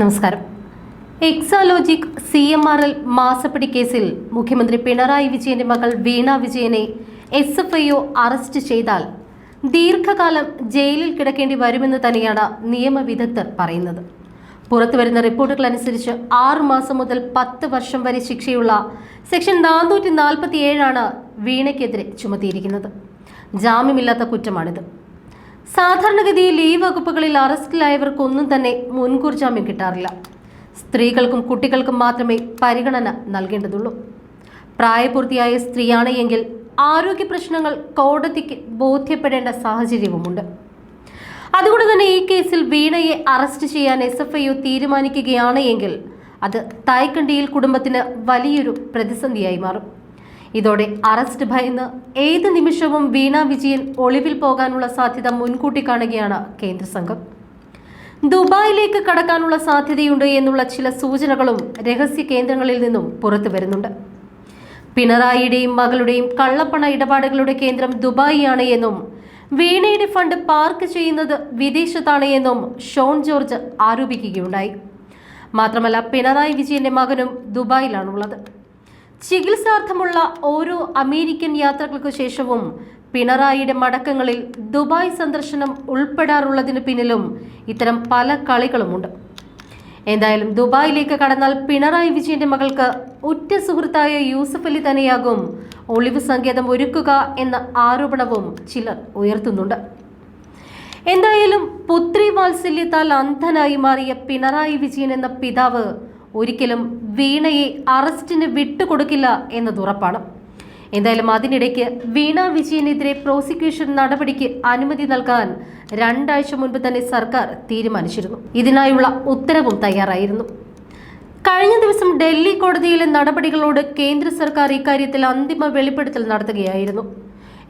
നമസ്കാരം. Exalogic C M R L മാസപ്പടി കേസിൽ മുഖ്യമന്ത്രി പിണറായി വിജയന്റെ മകൾ വീണ വിജയനെ S F I O arrest ചെയ്താൽ ദീർഘകാലം ജയിലിൽ കിടക്കേണ്ടി വരുമെന്ന് തന്നെയാണ് നിയമവിദഗ്ധർ പറയുന്നത്. പുറത്തുവരുന്ന റിപ്പോർട്ടുകൾ അനുസരിച്ച് ആറു മാസം മുതൽ പത്ത് വർഷം വരെ ശിക്ഷയുള്ള സെക്ഷൻ നാനൂറ്റി നാൽപ്പത്തി ഏഴാണ് വീണയ്ക്കെതിരെ ചുമത്തിയിരിക്കുന്നത്. ജാമ്യമില്ലാത്ത കുറ്റമാണിത്. സാധാരണഗതിയിൽ ഈ വകുപ്പുകളിൽ അറസ്റ്റിലായവർക്കൊന്നും തന്നെ മുൻകൂർ ജാമ്യം കിട്ടാറില്ല. സ്ത്രീകൾക്കും കുട്ടികൾക്കും മാത്രമേ പരിഗണന നൽകേണ്ടതുള്ളൂ. പ്രായപൂർത്തിയായ സ്ത്രീയാണ് എങ്കിൽ ആരോഗ്യ പ്രശ്നങ്ങൾ കോടതിക്ക് ബോധ്യപ്പെടേണ്ട സാഹചര്യവുമുണ്ട്. അതുകൊണ്ട് തന്നെ ഈ കേസിൽ വീണയെ അറസ്റ്റ് ചെയ്യാൻ എസ് എഫ് ഐ തീരുമാനിക്കുകയാണ് എങ്കിൽ അത് തായ്ക്കണ്ടിയിൽ കുടുംബത്തിന് വലിയൊരു പ്രതിസന്ധിയായി മാറും. ഇതോടെ അറസ്റ്റ് ഭയന്ന് ഏത് നിമിഷവും വീണ വിജയൻ ഒളിവിൽ പോകാനുള്ള സാധ്യത മുൻകൂട്ടി കാണുകയാണ് കേന്ദ്ര സംഘം. ദുബായിലേക്ക് കടക്കാനുള്ള സാധ്യതയുണ്ട് എന്നുള്ള ചില സൂചനകളും രഹസ്യ കേന്ദ്രങ്ങളിൽ നിന്നും പുറത്തു വരുന്നുണ്ട്. പിണറായിയുടെയും മകളുടെയും കള്ളപ്പണ ഇടപാടുകളുടെ കേന്ദ്രം ദുബായിയാണ് എന്നും വീണയുടെ ഫണ്ട് പാർക്ക് ചെയ്യുന്നത് വിദേശത്താണ് എന്നും ഷോൺ ജോർജ് ആരോപിക്കുകയുണ്ടായി. മാത്രമല്ല പിണറായി വിജയന്റെ മകനും ദുബായിലാണുള്ളത്. ചികിത്സാർത്ഥമുള്ള ഓരോ അമേരിക്കൻ യാത്രകൾക്കു ശേഷവും പിണറായിയുടെ മടക്കങ്ങളിൽ ദുബായ് സന്ദർശനം ഉൾപ്പെടാറുള്ളതിന് പിന്നിലും ഇത്തരം പല കളികളുമുണ്ട്. എന്തായാലും ദുബായിലേക്ക് കടന്നാൽ പിണറായി വിജയന്റെ മകൾക്ക് ഉറ്റ സുഹൃത്തായ യൂസഫ് അലി തന്നെയാകും ഒളിവ് സങ്കേതം ഒരുക്കുക എന്ന ആരോപണവും ചിലർ ഉയർത്തുന്നുണ്ട്. എന്തായാലും പുത്രി വാത്സല്യത്താൽ അന്ധനായി മാറിയ പിണറായി വിജയൻ എന്ന പിതാവ് ഒരിക്കലും വീണയെ അറസ്റ്റിന് വിട്ടുകൊടുക്കില്ല എന്നത് ഉറപ്പാണ്. എന്തായാലും അതിനിടയ്ക്ക് വീണ വിജയനെതിരെ പ്രോസിക്യൂഷൻ നടപടിക്ക് അനുമതി നൽകാൻ രണ്ടാഴ്ച മുൻപ് തന്നെ സർക്കാർ തീരുമാനിച്ചിരുന്നു. ഇതിനായുള്ള ഉത്തരവും തയ്യാറായിരുന്നു. കഴിഞ്ഞ ദിവസം ഡൽഹി കോടതിയിലെ നടപടികളോട് കേന്ദ്ര സർക്കാർ ഇക്കാര്യത്തിൽ അന്തിമ വെളിപ്പെടുത്തൽ നടത്തുകയായിരുന്നു.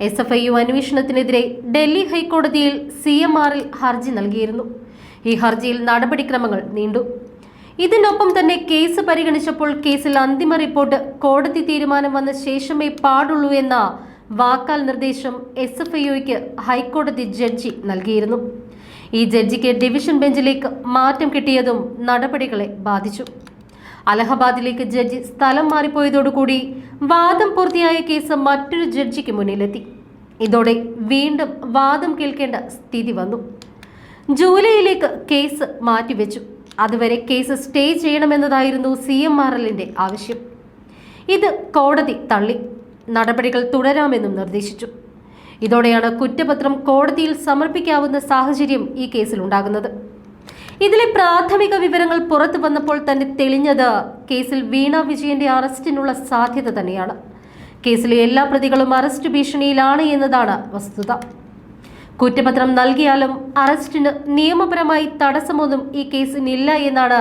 എസ് എഫ് ഐ യു അന്വേഷണത്തിനെതിരെ ഡൽഹി ഹൈക്കോടതിയിൽ സി എം ആറിൽ ഹർജി നൽകിയിരുന്നു. ഈ ഹർജിയിൽ നടപടിക്രമങ്ങൾ നീണ്ടു. ഇതിനൊപ്പം തന്നെ കേസ് പരിഗണിച്ചപ്പോൾ കേസിൽ അന്തിമ റിപ്പോർട്ട് കോടതി തീരുമാനം വന്ന ശേഷമേ പാടുള്ളൂ എന്ന വാക്കാൽ നിർദ്ദേശം എസ് എഫ് ഐഒയ്ക്ക് ഹൈക്കോടതി ജഡ്ജി നൽകിയിരുന്നു. ഈ ജഡ്ജിക്ക് ഡിവിഷൻ ബെഞ്ചിലേക്ക് മാറ്റം കിട്ടിയതും നടപടികളെ ബാധിച്ചു. അലഹബാദിലേക്ക് ജഡ്ജി സ്ഥലം മാറിപ്പോയതോടുകൂടി വാദം പൂർത്തിയായ കേസ് മറ്റൊരു ജഡ്ജിക്ക് മുന്നിലെത്തി. ഇതോടെ വീണ്ടും വാദം കേൾക്കേണ്ട സ്ഥിതി വന്നു. ജൂലൈയിലേക്ക് കേസ് മാറ്റിവെച്ചു. അതുവരെ കേസ് സ്റ്റേ ചെയ്യണമെന്നതായിരുന്നു സി എം ആർ എല്ലിന്റെ ആവശ്യം. ഇത് കോടതി തള്ളി. നടപടികൾ തുടരാമെന്നും നിർദ്ദേശിച്ചു. ഇതോടെയാണ് കുറ്റപത്രം കോടതിയിൽ സമർപ്പിക്കാവുന്ന സാഹചര്യം ഈ കേസിലുണ്ടാകുന്നത് ഇതിലെ പ്രാഥമിക വിവരങ്ങൾ പുറത്തു വന്നപ്പോൾ തന്നെ തെളിഞ്ഞത് കേസിൽ വീണ വിജയന്റെ അറസ്റ്റിനുള്ള സാധ്യത തന്നെയാണ്. കേസിലെ എല്ലാ പ്രതികളും അറസ്റ്റ് ഭീഷണിയിലാണ് എന്നതാണ് വസ്തുത. കുറ്റപത്രം നൽകിയാലും അറസ്റ്റിന് നിയമപരമായി തടസ്സമൊന്നും ഈ കേസിനില്ല എന്നാണ്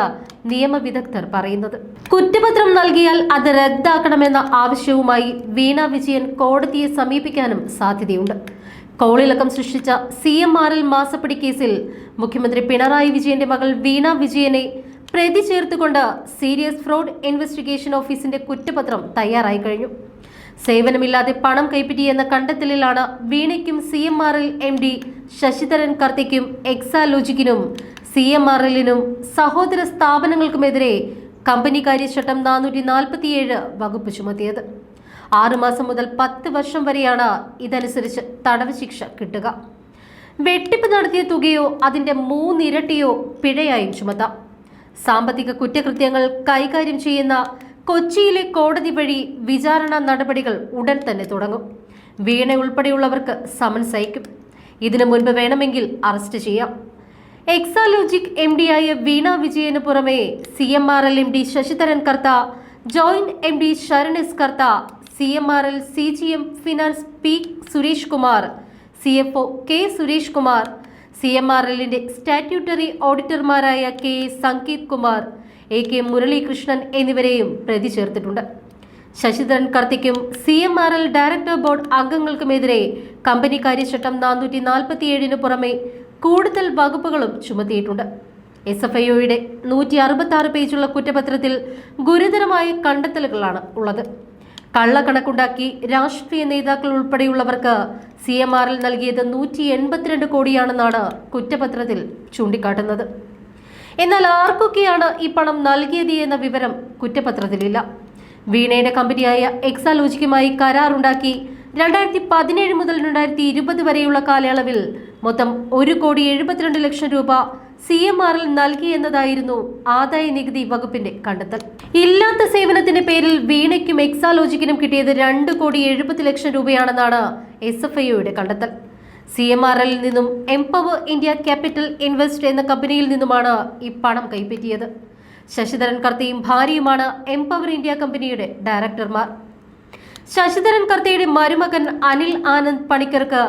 നിയമവിദഗ്ധർ പറയുന്നത്. കുറ്റപത്രം നൽകിയാൽ അത് റദ്ദാക്കണമെന്ന ആവശ്യവുമായി വീണ വിജയൻ കോടതിയെ സമീപിക്കാനും സാധ്യതയുണ്ട്. കോളിളക്കം സൃഷ്ടിച്ച സി എം ആർ എൽ മാസപ്പടി കേസിൽ മുഖ്യമന്ത്രി പിണറായി വിജയന്റെ മകൾ വീണ വിജയനെ പ്രതി ചേർത്തുകൊണ്ട് സീരിയസ് ഫ്രോഡ് ഇൻവെസ്റ്റിഗേഷൻ ഓഫീസിന്റെ കുറ്റപത്രം തയ്യാറായി കഴിഞ്ഞു. സേവനമില്ലാതെ പണം കൈപ്പറ്റിയെന്ന കണ്ടെത്തലിലാണ് വീണയ്ക്കും C M R L M D Sasidharan കർത്തിക്കും എക്സാലോജിക്കിനും സി എം ആർ എല്ലിനും സഹോദര സ്ഥാപനങ്ങൾക്കുമെതിരെ കമ്പനി കാര്യചട്ടം നാനൂറ്റി നാൽപ്പത്തിയേഴ് വകുപ്പ് ചുമത്തിയത്. ആറുമാസം മുതൽ പത്ത് വർഷം വരെയാണ് ഇതനുസരിച്ച് തടവ് ശിക്ഷ കിട്ടുക. വെട്ടിപ്പ് നടത്തിയ തുകയോ അതിന്റെ മൂന്നിരട്ടിയോ പിഴയായും ചുമത്താം. സാമ്പത്തിക കുറ്റകൃത്യങ്ങൾ കൈകാര്യം ചെയ്യുന്ന കൊച്ചിയിലെ കോടതി വഴി വിചാരണ നടപടികൾ ഉടൻ തന്നെ തുടങ്ങും. വീണ ഉൾപ്പെടെയുള്ളവർക്ക് സമൻസ് അയക്കും. ഇതിനു മുൻപ് വേണമെങ്കിൽ അറസ്റ്റ് ചെയ്യാം. എക്സാലോജിക് എം ഡി ആയ വീണ വിജയന് പുറമെ C M R L M D Sasidharan Kartha joint M D Saran Kartha C M R L C G M finance P Suresh Kumar C F O K Suresh Kumar C M R എല്ലിന്റെ statutory ഓഡിറ്റർമാരായ K Sangeeth Kumar A K Muralikrishnan എന്നിവരെയും പ്രതി ചേർത്തിട്ടുണ്ട് Sasidharan കർത്തിക്കും C M R L director board അംഗങ്ങൾക്കുമെതിരെ company കാര്യചട്ടം നാനൂറ്റി നാൽപ്പത്തിയേഴിന് പുറമെ കൂടുതൽ വകുപ്പുകളും ചുമത്തിയിട്ടുണ്ട്. എസ് എഫ് ഐഒയുടെ നൂറ്റി അറുപത്തി ആറ് പേജുള്ള കുറ്റപത്രത്തിൽ ഗുരുതരമായ കണ്ടെത്തലുകളാണ് ഉള്ളത്. കള്ളക്കണക്കുണ്ടാക്കി രാഷ്ട്രീയ നേതാക്കൾ ഉൾപ്പെടെയുള്ളവർക്ക് സി എം ആറിൽ നൽകിയത് നൂറ്റി എൺപത്തിരണ്ട് കോടിയാണെന്നാണ് കുറ്റപത്രത്തിൽ ചൂണ്ടിക്കാട്ടുന്നത്. എന്നാൽ ആർക്കൊക്കെയാണ് ഈ പണം നൽകിയത് എന്ന വിവരം കുറ്റപത്രത്തിലില്ല. വീണയുടെ കമ്പനിയായ എക്സാലോജിക്കുമായി കരാറുണ്ടാക്കി രണ്ടായിരത്തി പതിനേഴ് മുതൽ രണ്ടായിരത്തി ഇരുപത് വരെയുള്ള കാലയളവിൽ മൊത്തം ഒരു കോടി എഴുപത്തിരണ്ട് ലക്ഷം രൂപ സി എം ആറിൽ നൽകി എന്നതായിരുന്നു ആദായ നികുതി വകുപ്പിന്റെ കണ്ടെത്തൽ. ഇല്ലാത്ത സേവനത്തിന്റെ പേരിൽ വീണയ്ക്കും എക്സാലോജിക്കിനും കിട്ടിയത് രണ്ട് കോടി എഴുപത് ലക്ഷം രൂപയാണെന്നാണ് എസ് എഫ് ഐയുടെ കണ്ടെത്തൽ. സി എം ആർ എല്ലിൽ നിന്നും എംപവർ ഇന്ത്യ ക്യാപിറ്റൽ ഇൻവെസ്റ്റ് എന്ന കമ്പനിയിൽ നിന്നുമാണ് ഈ പണം കൈപ്പറ്റിയത്. ശശിധരൻ കർത്തയും ഭാര്യയുമാണ് എംപവർ ഇന്ത്യ കമ്പനിയുടെ ഡയറക്ടർമാർ. ശശിധരൻ കർത്തയുടെ മരുമകൻ അനിൽ ആനന്ദ് പണിക്കർക്ക്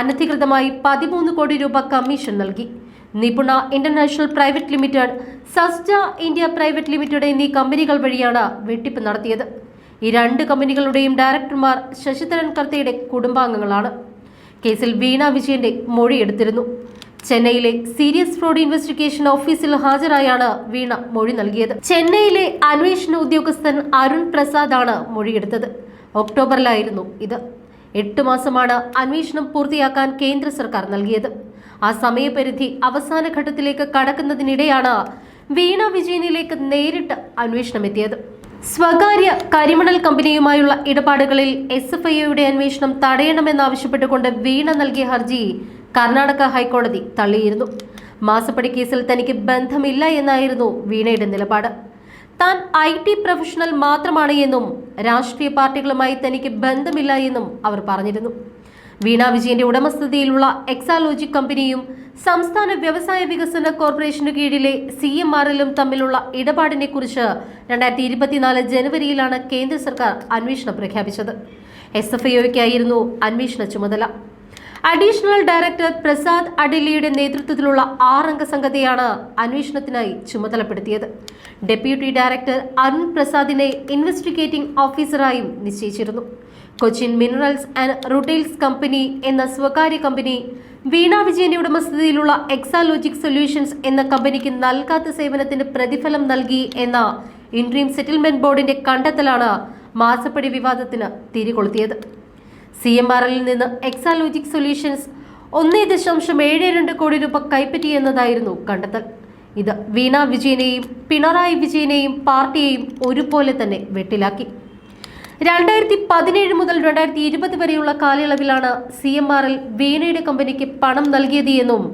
അനധികൃതമായി പതിമൂന്ന് കോടി രൂപ കമ്മീഷൻ നൽകി. Nipuna international private limited Sasta India private limited എന്നീ കമ്പനികൾ വഴിയാണ് വെട്ടിപ്പ് നടത്തിയത്. ഈ രണ്ട് കമ്പനികളുടെയും ഡയറക്ടർമാർ ശശിധരൻ കർത്തയുടെ കുടുംബാംഗങ്ങളാണ്. കേസിൽ വീണ വിജയന്റെ മൊഴിയെടുത്തിരുന്നു ചെന്നൈയിലെ സീരിയസ് ഫ്രോഡ് ഇൻവെസ്റ്റിഗേഷൻ ഓഫീസിൽ ഹാജരായാണ് വീണ മൊഴി നൽകിയത്. ചെന്നൈയിലെ അന്വേഷണ ഉദ്യോഗസ്ഥൻ അരുൺ പ്രസാദാണ് മൊഴിയെടുത്തത്. ഒക്ടോബറിലായിരുന്നു ഇത്. എട്ട് മാസമാണ് അന്വേഷണം പൂർത്തിയാക്കാൻ കേന്ദ്ര സർക്കാർ നൽകിയത്. ആ സമയപരിധി അവസാന ഘട്ടത്തിലേക്ക് കടക്കുന്നതിനിടെയാണ് വീണ വിജയനിലേക്ക് നേരിട്ട് അന്വേഷണം എത്തിയത്. സ്വകാര്യ കരിമണൽ കമ്പനിയുമായുള്ള ഇടപാടുകളിൽ എസ് എഫ് ഐയുടെ അന്വേഷണം തടയണമെന്നാവശ്യപ്പെട്ടുകൊണ്ട് വീണ നൽകിയ ഹർജി കർണാടക ഹൈക്കോടതി തള്ളിയിരുന്നു. മാസപ്പടി കേസിൽ തനിക്ക് ബന്ധമില്ല എന്നായിരുന്നു വീണയുടെ നിലപാട്. താൻ ഐ ടി പ്രൊഫഷണൽ മാത്രമാണ് എന്നും രാഷ്ട്രീയ പാർട്ടികളുമായി തനിക്ക് ബന്ധമില്ല എന്നും അവർ പറഞ്ഞിരുന്നു. വീണ വിജയന്റെ ഉടമസ്ഥതയിലുള്ള എക്സാലോജി കമ്പനിയും സംസ്ഥാന വ്യവസായ വികസന കോർപ്പറേഷനു കീഴിലെ സി എം എല്ലും തമ്മിലുള്ള ഇടപാടിനെ കുറിച്ച് രണ്ടായിരത്തി ഇരുപത്തിനാല് ജനുവരിയിലാണ് കേന്ദ്ര സർക്കാർ അന്വേഷണം പ്രഖ്യാപിച്ചത്. എസ് എഫ് ഐക്കായിരുന്നു അന്വേഷണ ചുമതല. അഡീഷണൽ ഡയറക്ടർ പ്രസാദ് അഡിലിയുടെ നേതൃത്വത്തിലുള്ള ആറംഗ സംഗതിയാണ് അന്വേഷണത്തിനായി ചുമതലപ്പെടുത്തിയത്. ഡെപ്യൂട്ടി ഡയറക്ടർ അരുൺ പ്രസാദിനെ ഇൻവെസ്റ്റിഗേറ്റിംഗ് ഓഫീസറായും നിശ്ചയിച്ചിരുന്നു. Cochin minerals and rutiles company എന്ന സ്വകാര്യ കമ്പനി വീണ വിജയന്റെ ഉടമസ്ഥതയിലുള്ള എക്സാലോജിക് സൊല്യൂഷൻസ് എന്ന കമ്പനിക്ക് നൽകാത്ത സേവനത്തിന് പ്രതിഫലം നൽകി എന്ന ഇൻട്രീം സെറ്റിൽമെന്റ് ബോർഡിന്റെ കണ്ടെത്തലാണ് മാസപ്പടി വിവാദത്തിന് തിരികൊളുത്തിയത്. സി എം ആർ എല്ലിൽ നിന്ന് എക്സാലോജിക് സൊല്യൂഷൻസ് ഒന്നേ ദശാംശം ഏഴ് രണ്ട് കോടി രൂപ കൈപ്പറ്റിയെന്നതായിരുന്നു കണ്ടെത്തൽ. ഇത് വീണ വിജയനെയും പിണറായി വിജയനെയും പാർട്ടിയെയും ഒരുപോലെ തന്നെ വെട്ടിലാക്കി. രണ്ടായിരത്തി പതിനേഴ് മുതൽ രണ്ടായിരത്തി ഇരുപത് വരെയുള്ള കാലയളവിലാണ് സി എം ആർ എൽ വീണയുടെ കമ്പനിക്ക് പണം നൽകിയത് എന്നും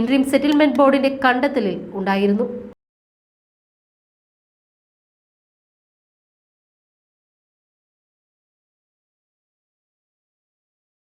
ഇൻട്രീം സെറ്റിൽമെന്റ് ബോർഡിന്റെ കണ്ടെത്തലിൽ ഉണ്ടായിരുന്നു.